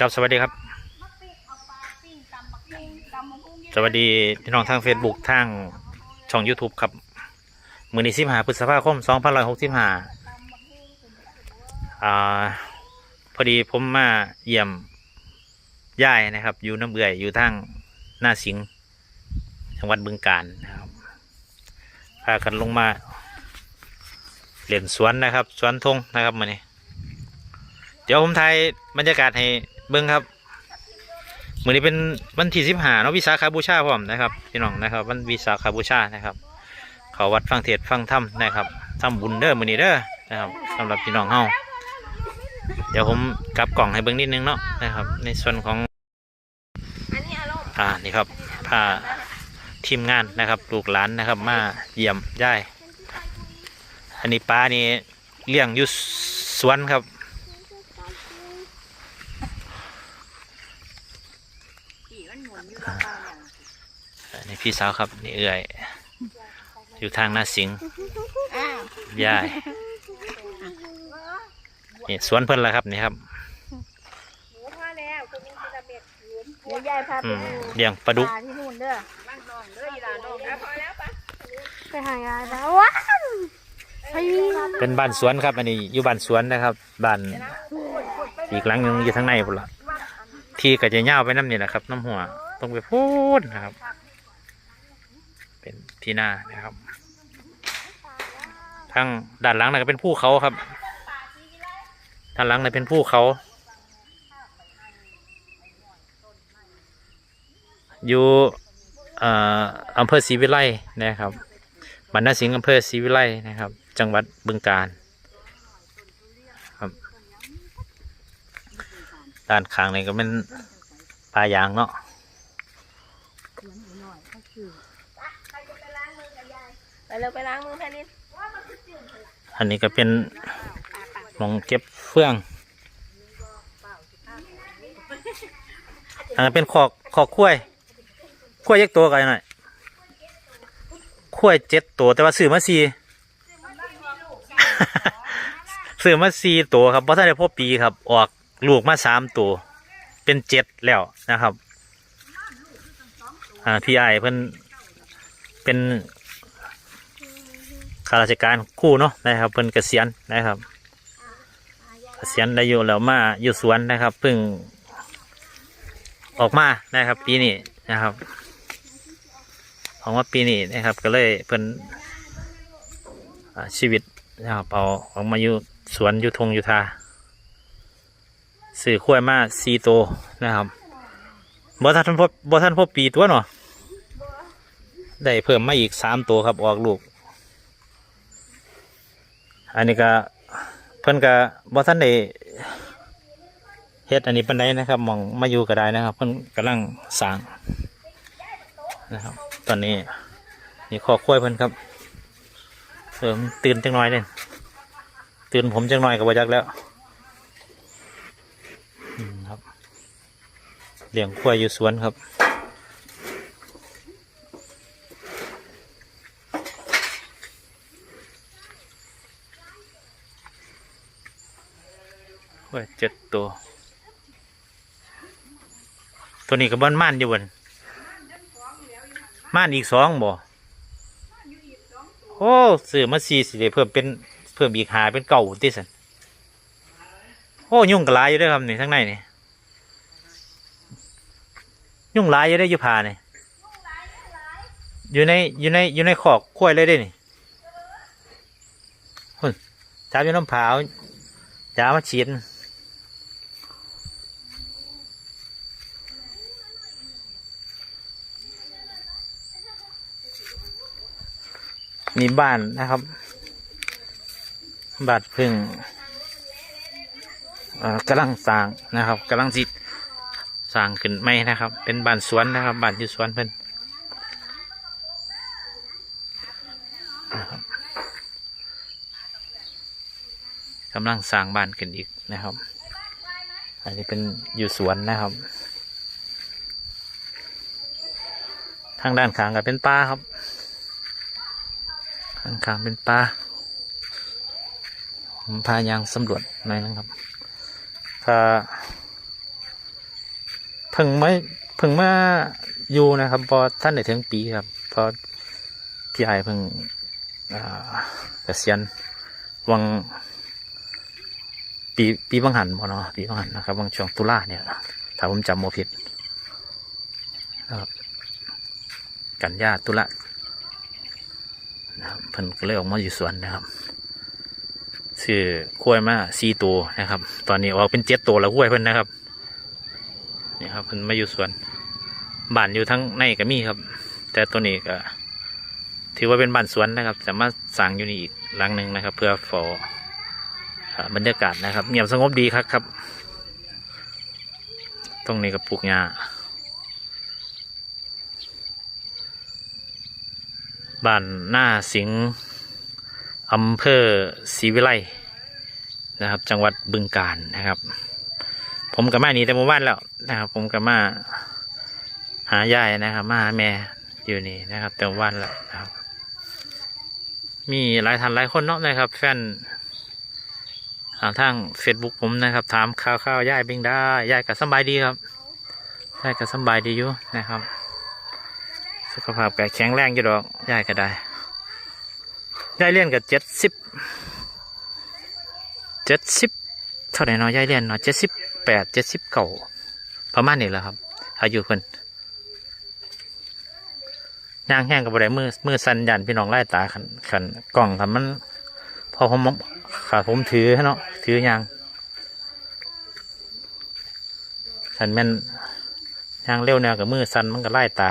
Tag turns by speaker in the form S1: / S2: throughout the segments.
S1: ครับสวัสดีครับ สวัสดีพี่น้องทาง Facebook ทางช่อง YouTube ครับ มือนี้สิบหาพฤษภาคมสองพันร้อยหกสิบห้าพอดีผมมาเยี่ยมย่ายนะครับ อยู่น้ำเบื่อยอยู่ทางหน้าสิงห์จังหวัดบึงกาฬนะครับพากันลงมาเล่นสวนนะครับ สวนทงนะครับมือนี้เดี๋ยวผมถ่ายบรรยากาศให้ เบิ้งครับมือนี้เป็นวันที่สิบห้าเนาะวิสาขาบูชาพร้อมนะครับพี่น้องนะครับ วันวิสาขาบูชานะครับเขาวัดฟังเทศฟังธรรมนะครับทำบุญเด้อมือนี้เด้อนะครับสำหรับพี่น้องเฮาเดี๋ยวผมกลับกล่องให้เบิ้งนิดนึงเนาะนะครับ ในส่วนของ
S2: อันนี้อารมณ์
S1: อ่านี่ครับพาทีมงานนะครับลูกหลานนะครับ มาเยี่ยมย่ายอันนี้ปลานี่เลี้ยงอยู่สวนครับ
S2: ผีมั นหมุนอยู่รอบบ้านอย่าง
S1: อันนี้พี่สาวครับนี่เอื่อย อยู่ทางหน้าสิงห์
S2: อ้าว
S1: ย่ายนี่สวนเพิ่นละครับนี่ครับ
S2: หมูพอแล้วคุณมีกิระเบ็ดหมุนเดี๋ยวยายพาไป
S1: อืม
S2: ดู
S1: เลี้ยงปลาดุก
S2: ที่นู่นเด้อบ้านนองเด้ออีหลานนองพอแล้วปะ
S3: ไปหายายแล้วว้าวไป
S1: เป็นบ้านสวนครับ อันนี้อยู่บ้านสวนนะครับบ้านอีกหลังหนึงอยู่ทางในพุ่นละที่ก็จะย่าวไปน้ำนี่แหละครับ น้ำหัว ต้องไปพูดนะครับ เป็นที่หน้านะครับทางด้านหลังน่ะก็เป็นภูเขาครับด้านหลังน่ะเป็นภูเขา อยู่อำเภอศรีวิไลนะครับบรรณสิงห์อำเภอศรีวิไลนะครับ จังหวัดบึงกาฬครับด้านข้างนี่ก็เป็นป่ายางเนาะ
S2: ไป เร็วไปล้างมือแพนิน
S1: อันนี้ก็เป็นมองเก็บเฟื่องอันนั้นเป็นขอกขอกคุ้วยคุ้วยยักตัวกันหน่อยคุ้วยเจ็ดตัวแต่ว่าซื้อมาสี่ซื้อมาสี่ตัวครับเพราะถ้าได้พบปีครับ ออกลูกมาสามตัว เป็นเจ็ดแล้วนะครับ อ่าพี่ไอเพิ่นเป็น ข้าราชการคู่เนาะนะครับเพิ่นเกษียณนะครับเกษียณได้อยู่แล้วมาอยู่สวนนะครับเพิ่งออกมานะครับ ปีนี้นะครับออกมาปีนี้นะครับ ก็เลยเพิ่นชีวิตนะครับเอาออกมาอยู่สวนอยู่ทงอยู่ทาสื่อขั้วมาสีโตนะครับบ่ทันพบบ่ทันพบปีตัวเนาะได้เพิ่มมาอีกสามตัวครับออกลูก อันนี้ก็เพิ่นก็บ่ทันได้เฮ็ดอันนี้ปานใดนะครับมองมาอยู่ก็ได้นะครับ เพิ่นกำลังสร้างนะครับ ตอนนี้นี่ขอคุ้ยเพิ่นครับเออมันตื่นจังน้อยเลยตื่นผมจังน้อยกับบ่จักแล้วครับเลี้ยงคุ้ยอยู่สวนครับ โอ้ยเจ็ดตัว ตัวนี้กับบ้านม่านอยู่บนม่านอีกสองบ่โอ้ซื้อมาสี่สิได้เพิ่มเป็นเพิ่มอีกหาเป็นเก่าติสันโอ้ยุ่งกระลายอยู่ด้วยครับนี่ทั้งในนี่ยุ่งลายอยู่ได้อยู่ผานี่อยู่ในอยู่ในอยู่ในขอกกล้วยเลยได้นี่หุ่นจับอยู่น้ำผาวจ้ามาฉีด มีบ้านนะครับ บานพึ่งอ่อกำลังสร้างนะครับกำลังจิตสร้างขึ้นไม่นะครับ เป็นบ้านสวนนะครับบ้านอยู่สวนเพิ่นนะครับกำลังสร้างบ้านขึ้นอีกนะครับ อันนี้เป็นอยู่สวนนะครับ ทางด้านข้างก็เป็นป่าครับ ข้างๆเป็นป่าผมพายางสำรวจหน่อยนะครับพาเพิ่งไม่เพิ่งมาอยู่นะครับพอท่านได้ถึงปีครับพอพี่ไอเพิ่งเกษียณวังปีปีบังหันบ่เนาะปีบังหันนะครับบางช่วงตุลาเนี่ยถ้าผมจำโมผิดนะครับกันยาตุลา พิ่นก็เลยออกมาอยู่สวนนะครับซื้อคุ้วยมาสี่ตัวนะครับ ตอนนี้ออกเป็นเจ็ดตัวแล้วคุ้วยเพิ่นนะครับนี่ครับเพิ่นมาอยู่สวนบ้านอยู่ทั้งในก็มีครับ แต่ตัวนี้ก็ ถือว่าเป็นบ้านสวนนะครับ สามารถสร้างอยู่นี่อีกหลังหนึ่งนะครับ เพื่อฟออ่าบรรยากาศนะครับเงียบสงบดีครับครับ ตรงนี้ก็ปลูกหญ้า บ้านหน้าสิงห์อำเภอศรีวิไลนะครับ จังหวัดบึงกาฬนะครับ ผมกับมานี่แต่หมู่บ้านแล้วนะครับ ผมกับมาหายายนะครับ มาหาแม่อยู่นี่นะครับ แต่หมู่บ้านแล้วนะครับ มีหลายท่านหลายคนเนาะนะครับ แฟนอ่าทางเฟซบุ๊กผมนะครับ ถามข่าวข่าวยายเบ่งได้ยายก็สบายดีครับยายก็สบายดีอยู่นะครับ สุขภาพก็แข็งแรงอยู่ดอกยายก็ได้ยายเรียนกับเจ็ดสิบเจ็ดสิบเท่าไหร่เนาะยายเรียนเนาะเจ็ดสิบแปดเจ็ดสิบเก่าประมาณนี้แหละครับ อายุเพิ่นย่างแห้งกับอะไรมือมือสันยันพี่น้องไล่ตาขันขันกล่องทำมัน พอผมขาผมถือเนาะถือยางสันแม่นยางเร็วแนวกับมือสันมันก็ไล่ตา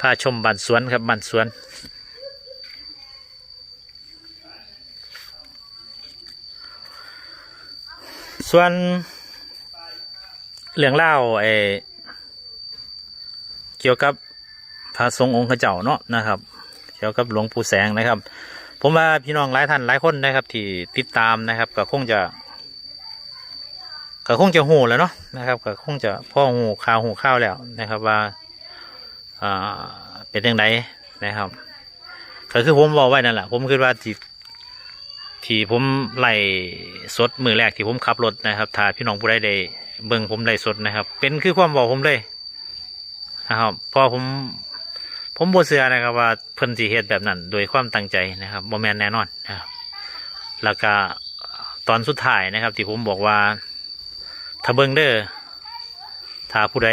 S1: พาชมบ้านสวนครับบ้านสวน ส่วนเรื่องเล่าวไอเกี่ยวกับพระสงฆ์องค์เจ้าเนาะนะครับ เกี่ยวกับหลวงปู่แสงนะครับ ผมว่าพี่น้องหลายท่านหลายคนนะครับ ที่ติดตามนะครับก็คงจะก็คงจะหูแล้วเนาะนะครับก็คงจะพ่อหูข่าวหูข้าวแล้วนะครับว่า อ่าเป็นยังไงนะครับก็คือผมบอกไว้นั่นแหละผมคิดว่าที่ที่ผมไล่สดมือแรกที่ผมขับรถนะครับถ้าพี่น้องผู้ใดได้เบิ่งผมไล่สดนะครับ เป็นคือความบอกผมเลยนะครับพอผมผมบ่เชื่อนะครับว่าเพิ่นสิเฮ็ดแบบนั้น โดยความตั้งใจนะครับบ่แม่นแน่นอนนะครับแล้วก็ตอนสุดท้ายนะครับ ที่ผมบอกว่าถ้าเบิ่งเด้อถ้าผู้ใด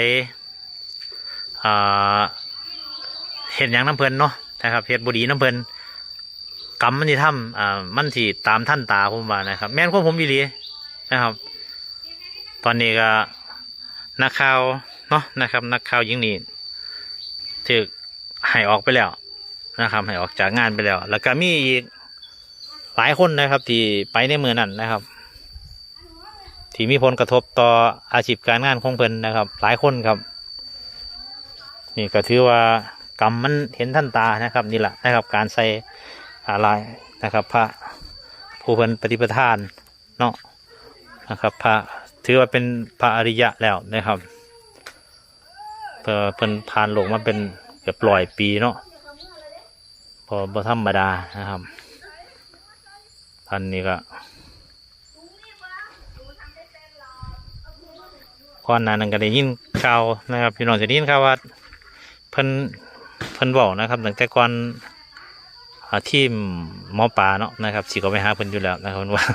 S1: เห็นอย่างน้ำเพลินเนาะนะครับเห็ดบุดีน้ำเพลินกรรมมันที่ทำอ่ามันที่ตามท่านตาผมว่านะครับ แม่นของผมอีหลีนะครับ ตอนนี้ก็นักข่าวเนาะนะครับ นักข่าวหญิงนี่ถึกให้ออกไปแล้วนะครับให้ออกจากงานไปแล้ว แล้วก็มีอีกหลายคนนะครับ ที่ไปในเมืองนั้นนะครับ ที่มีผลกระทบต่ออาชีพการงานของเพิ่นนะครับ หลายคนครับ นี่ก็ถือว่ากรรมมันเห็นท่านตานะครับนี่แหละนะครับการใส่อะไรนะครับ พระผู้เพิ่นปฏิปทานเนาะนะครับ พระถือว่าเป็นพระอริยะแล้วนะครับเพิ่นผ่านโลกมาเป็นเกือบร้อยปีเนาะพอบธรรมดานะครับท่านนี้ก็ก่อนหน้านั้นก็ได้ยินข่าวนะครับพี่น้องจะได้ยินข่าวว่า พิ่นเพิ่นบอกนะครับตั้งแต่ก่อนอทีมหมอปลาเนาะนะครับสิก็ไปหาเพิ่นอยู่แล้วนะครับว่า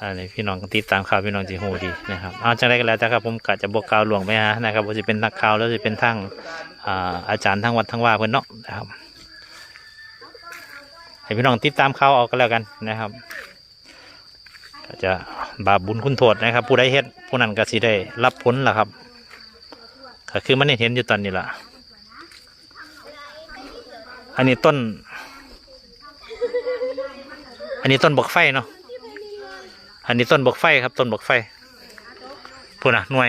S1: อันนี้พี่น้องติดตามข่าวพี่น้องจะหูดีนะครับเอาจังไรก็แล้วแต่ครับผมกะจะบอกกล่าวหลวงไปฮะนะครับว่าจะเป็นนักข่าวแล้วจะเป็นทั้งอาจารย์ทั้งวัดทั้งว่าเพิ่นเนาะนะครับให้พี่น้องติดตามข่าวเอาก็แล้วกันนะครับก็จะบาปบุญคุณโทษนะครับ ผู้ใดเฮ็ดผู้นั้นก็สิได้รับผลล่ะครับ ก็คือมันเห็นอยู่ตอนนี้ล่ะ อันนี้ต้น อันนี้ต้นบกไฟเนาะ อันนี้ต้นบกไฟครับ ต้นบกไฟพูดนะหน่วย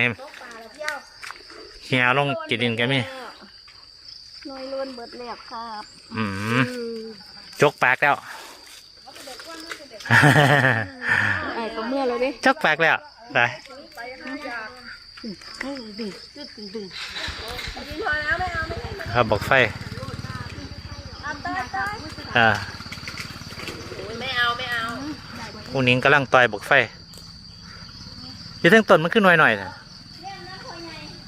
S1: เฮียลงกินดินกันมี
S3: หน่วยล้วนเบิดเรียบครับ
S1: อืมจกปากแล้ว
S3: ไอ้ก็เมื่อเลยดิ
S1: จกปากแล้ว ไป
S3: ดึงดึงดึง
S2: กินพอแล้วไม่เอาไม่ให้มัน
S1: ครับบอกไฟ
S2: เอาเต้ยเต้ย
S1: อ่า
S2: ไม่เอาไม่เอา
S1: ผู้หนิงกำลังต่อยบอกไฟอยู่ทั้งต้นมันขึ้นหน่อยหน่อยๆแต่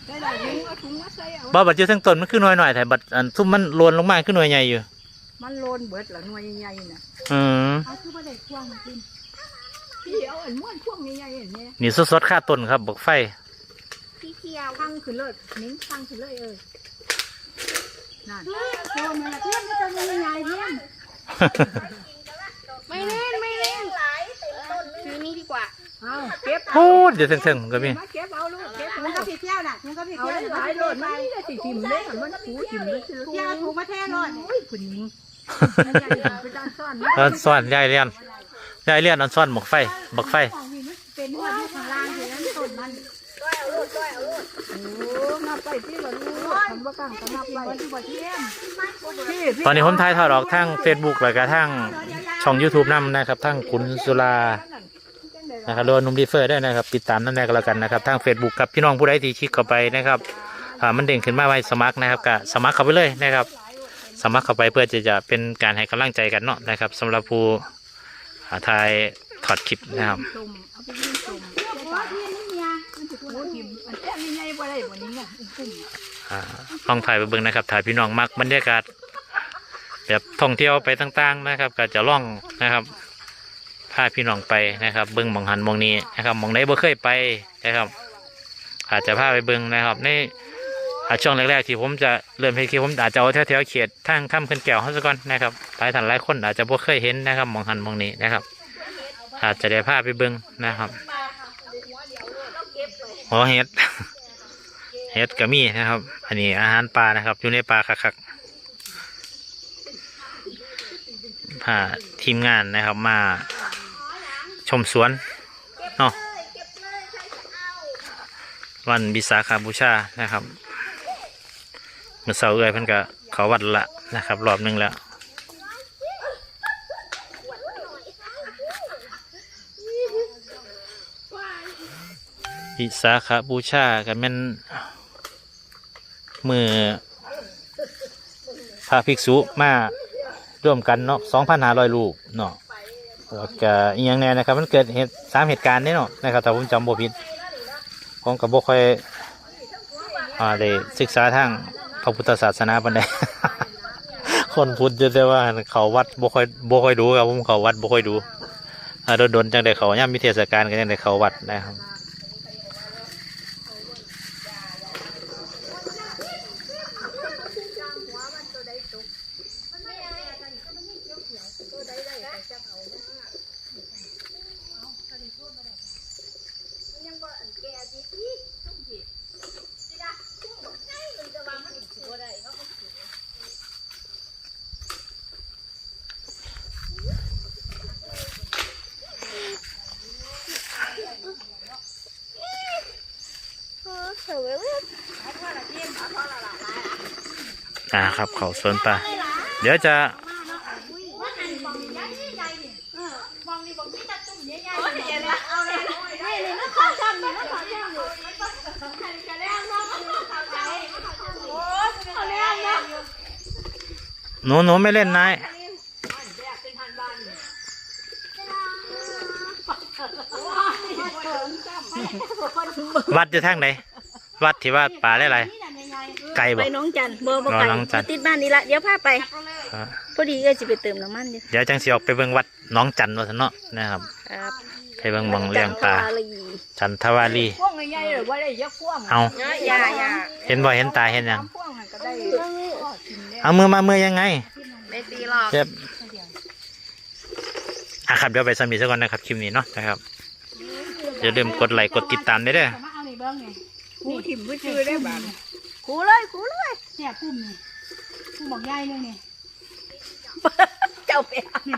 S2: ได้หลายถุงเอาถุงมา
S1: บ่บัดอยู่ทั้งต้นมันขึ้นหน่อยหน่อยๆแต่บัดอันซุ่มมันโลนลงมาขึ้นหน่วยใหญ่อยู่
S2: มันโลนเบิดหละหน่วยใหญ่ๆน่ะ
S1: อืม
S2: เอาคือมาได้ควงกินพี่เอาอันม้วนพวงใหญ่ๆอย่างนี้
S1: นี่สดๆค่าต้นครับบอกไฟ
S3: พี่เขียว
S2: พังขึ้นเลยนิ้งพังขึ้นเลยเออนั่นโอ้มันละเพื่อนมันจะมีใหญ่เพื่อน
S3: ไม่เล่นไม่เล่นซื้อนี่ดีกว่า
S2: เอาเก็บ
S1: พูดเดี๋ยวเทิงๆมันก็มี
S2: มาเก็บเอาลูกเก็บ
S3: มึงก็พี่เที่ยวน่ะมึงก็พี่
S2: เอา
S3: เที่ยว
S2: หลายโลดมันนี่ได้สิทิมเลยมันถูทิมเลยซื้อ
S3: เที่ยวถูกมาแท้รอด
S2: โอ้ยคุณหญิงไปด้านซ่อน
S1: อันซ่อนยายเลียนยายเลียนอันซ่อนบกไฟบกไฟ
S2: เป็นว่ โอ้นับไปที่ละลูกทำว่กลางก็นับไปที่บ่เทียม
S1: ตอนนี้ผมถ่ายทอดออกทาง Facebook แล้วก็ทางช่อง YouTube นํนะครับทางคุณสุรานะครับรว่าหนุ่มดีเฟอร์ได้นะครับติดตามนั่นแหละก็แล้วกันนะครับทาง Facebook กับพี่น้องผู้ใดที่คลิกเข้าไปนะครับอ่ามันเด้งขึ้นมาไว้สมัครนะครับก็สมัครเข้าไปเลยนะครับ สมัครเข้าไปเพื่อจะจะเป็นการให้กำลังใจกันเนาะนะครับสำหรับผู้อ่าถ่ายถอดคลิปนะครับ
S2: ตุ่มเอาไปยิงตุ่ม เจ้าป่ามันอันแจ้งยังไงบ่ได้บ่นี้อะตุ่ม
S1: อ่าลองถ่ายไปเบิ่งนะครับ ถ่ายพี่น้องมักบรรยากาศแบบท่องเที่ยวไปต่างๆนะครับ ก็จะล่องนะครับพาพี่น้องไปนะครับ เบิ่งหมองหันหมองนี้นะครับหมองไหนบ่เคยไปนะครับ อาจจะพาไปเบิ่งนะครับในช่วงแรกๆที่ผมจะเริ่มเฮ็ดคลิปผมอาจจะเอาแถวๆเขตทางถ้ำขึ้นแก้วเขาซะก่อนนะครับหลายท่านหลายคนอาจจะบ่เคยเห็นนะครับหมองหันหมองนี้นะครับ อาจจะได้พาไปเบิ่งนะครับ อ๋อเฮ็ดเฮ็ดก็มีนะครับ อันนี้อาหารปลานะครับ อยู่ในปลาคักๆพาทีมงานนะครับมาชมสวนเนาะวันบิสาขาบูชานะครับเมื่อเสาร์เอ้ยเพิ่นก็เขาวัดละนะครับ รอบหนึงแล้ว วิสาขาบูชากันแม่นมือพระภิกษุมาร่วมกันเนาะสองพันห้าร้อยรูปเนาะแล้วก็อีกอย่างแน่นะครับ มันเกิดเหตุสามเหตุการณ์นี่เนาะนะครับแต่ผมจำบ่ผิดผมกับบ่ค่อยอ่าได้ศึกษาทางพระพุทธศาสนาปานใดคนพุทธจะแต่ว่าเขาวัดบ่ค่อยบ่ค่อยดูครับผมเขาวัดบ่ค่อยดูอ่าโดนๆจังได้เขาย่ำมีเทศกาลก็จังได้เขาวัดนะครับ อ่าครับเขาสวนปลาเดี๋ยวจะหนูหนูไม่เล่นนายวัดอยู่ทางไหนวัดที่ว่าป่าได้ไร ไกลบ่
S3: ไปน้องจันเบอร์บอก
S1: รอ
S3: ไก่
S1: น้องจัน
S3: ติดบ้านนี่ละเดี๋ยวพาไป
S1: อ่า
S3: พอดีเอ้ยจะไปเติมน้ำมันอยู่
S1: เดี๋ยวจังสิออกไปเบิ่งวัดหน้องจันทร์วัฒนเนาะนะครับ
S3: ครับ
S1: ไปเบิ่งหมองเลี้ยงปลา
S3: จันทร์ลี
S1: จันทวารี
S2: พวงใหญ่ๆหรือว่าได้ยักษ์พวง
S1: เอา
S3: เนาะยาอยา
S1: เห็นบ่เห็นตาเห็นยัง
S2: พวงก็ได้ก็กินได้
S1: เอามือมามือยังไง
S3: ได้ตีหลอก
S1: เจ็บอะครับเดี๋ยวไปสมีซะก่อนนะครับคลิปนี้เนาะนะครับอย่าลืมกดไลค์กดติดตามด้วยเด้อ
S2: มาเอานี่เบิ่งนี่คูถิ่มผู้ชื่อได้บ้าน คูเลยคูเลยเนี่ยพุ่มนี่พุ่มบอกใหญ่เลยนี่
S3: เจ้าไปหาม